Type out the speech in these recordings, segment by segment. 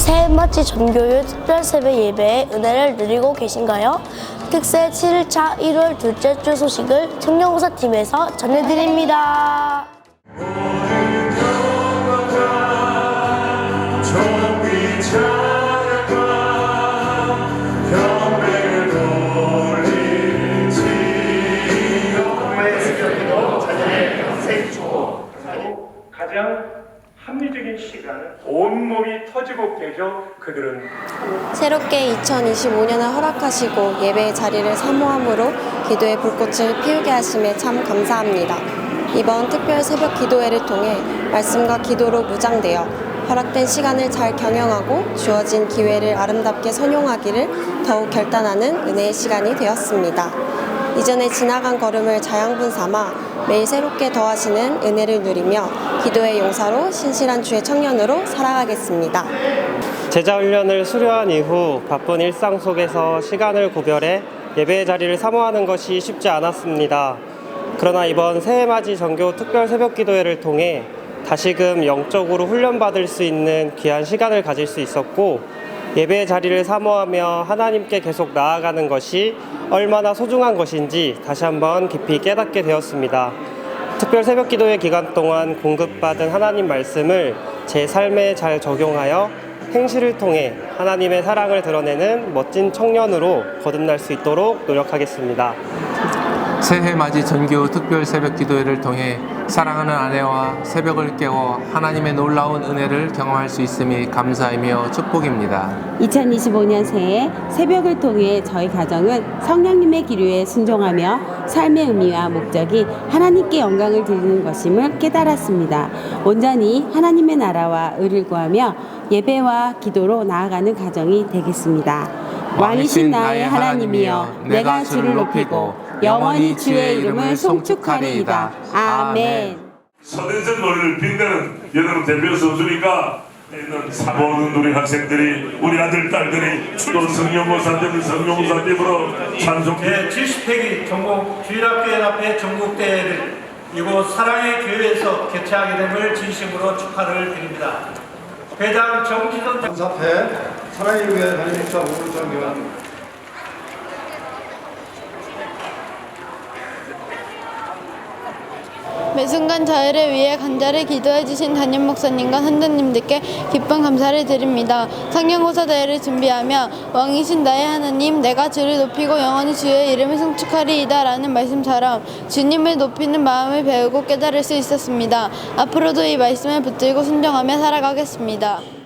새해 맞이 전교육 특별세배 예배의 은혜를 누리고 계신가요? 특세 7일차 1월 둘째 주 소식을 청년고사팀에서 전해드립니다. 합리적인 시간은 온몸이 터지고 깨져 그들은 새롭게 2025년을 허락하시고 예배의 자리를 사모함으로 기도의 불꽃을 피우게 하심에 참 감사합니다. 이번 특별 새벽 기도회를 통해 말씀과 기도로 무장되어 허락된 시간을 잘 경영하고 주어진 기회를 아름답게 선용하기를 더욱 결단하는 은혜의 시간이 되었습니다. 이전에 지나간 걸음을 자양분 삼아 매일 새롭게 더하시는 은혜를 누리며 기도의 용사로 신실한 주의 청년으로 살아가겠습니다. 제자 훈련을 수료한 이후 바쁜 일상 속에서 시간을 구별해 예배의 자리를 사모하는 것이 쉽지 않았습니다. 그러나 이번 새해맞이 정교 특별 새벽 기도회를 통해 다시금 영적으로 훈련받을 수 있는 귀한 시간을 가질 수 있었고 예배의 자리를 사모하며 하나님께 계속 나아가는 것이 얼마나 소중한 것인지 다시 한번 깊이 깨닫게 되었습니다. 특별 새벽 기도회 기간 동안 공급받은 하나님 말씀을 제 삶에 잘 적용하여 행실을 통해 하나님의 사랑을 드러내는 멋진 청년으로 거듭날 수 있도록 노력하겠습니다. 새해 맞이 전교 특별 새벽 기도회를 통해 사랑하는 아내와 새벽을 깨워 하나님의 놀라운 은혜를 경험할 수 있음이 감사이며 축복입니다. 2025년 새해 새벽을 통해 저희 가정은 성령님의 기류에 순종하며 삶의 의미와 목적이 하나님께 영광을 드리는 것임을 깨달았습니다. 온전히 하나님의 나라와 의를 구하며 예배와 기도로 나아가는 가정이 되겠습니다. 왕이신 나의 하나님이여 내가 주를 높이고 영원히 주의 이름을 송축하리이다. 아멘. 서대전 노래를 빛내는 여러분 대표 선수니까 있는 사모는 우리 학생들이 우리 아들 딸들이 또 성령고사들 성령고사님으로 찬송해 70회기 전국 주일학교 연합회 전국대회를 이곳 사랑의 교회에서 개최하게 됨을 진심으로 축하를 드립니다. 회장 정지선 장- 사 태 사랑의 교회 담임목사 오물정 교원 매 순간 저희를 위해 간절히 기도해 주신 담임 목사님과 선생님들께 기쁜 감사를 드립니다. 성경고사 대회를 준비하며 왕이신 나의 하나님 내가 주를 높이고 영원히 주의 이름을 송축하리이다 라는 말씀처럼 주님을 높이는 마음을 배우고 깨달을 수 있었습니다. 앞으로도 이 말씀을 붙들고 순종하며 살아가겠습니다.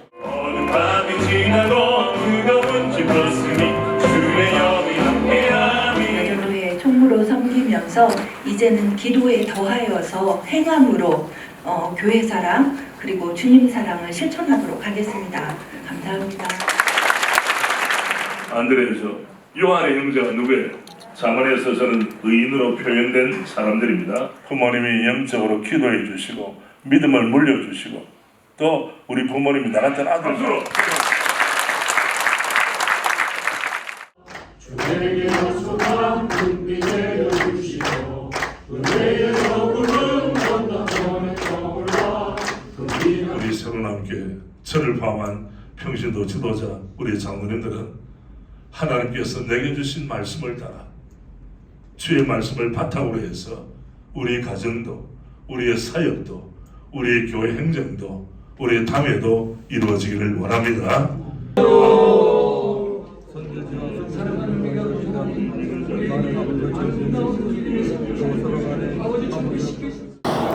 어느 밤이 지나도 뜨거운 집었으니 주의 영이 함께하니 교회의 총무로 섬기면서 이제는 기도에 더하여서 행함으로 어, 교회 사랑 그리고 주님 사랑을 실천하도록 하겠습니다. 감사합니다. 안드레에서 요한의 형제가 누구예요? 자문에서 저는 의인으로 표현된 사람들입니다. 부모님이 영적으로 기도해 주시고 믿음을 물려주시고 또 우리 부모님이 나 같은 아들도 우리 새로남교회 저를 포함한 평신도 지도자 우리 장로님들은 하나님께서 내게 주신 말씀을 따라 주의 말씀을 바탕으로 해서 우리 가정도 우리의 사역도 우리의 교회 행정도 우리의 당회도 이루어지기를 원합니다.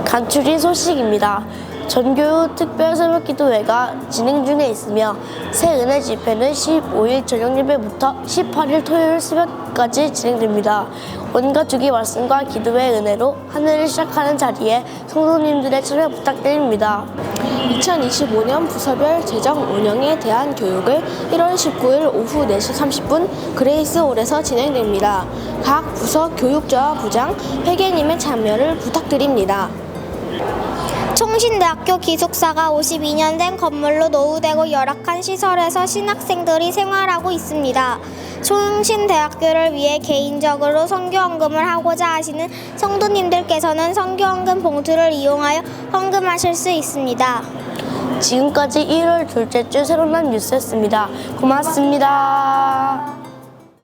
간추린 소식입니다. 전교육 특별 새벽 기도회가 진행 중에 있으며 새 은혜 집회는 15일 저녁 예배부터 18일 토요일 새벽까지 진행됩니다. 온 가족이 말씀과 기도의 은혜로 한 해를 시작하는 자리에 성도님들의 참여 부탁드립니다. 2025년 부서별 재정 운영에 대한 교육을 1월 19일 오후 4시 30분 그레이스홀에서 진행됩니다. 각 부서 교육자와 부장, 회계님의 참여를 부탁드립니다. 총신대학교 기숙사가 52년 된 건물로 노후되고 열악한 시설에서 신학생들이 생활하고 있습니다. 총신대학교를 위해 개인적으로 선교헌금을 하고자 하시는 성도님들께서는 선교헌금 봉투를 이용하여 헌금하실 수 있습니다. 지금까지 1월 둘째 주 새로운 날 뉴스였습니다. 고맙습니다.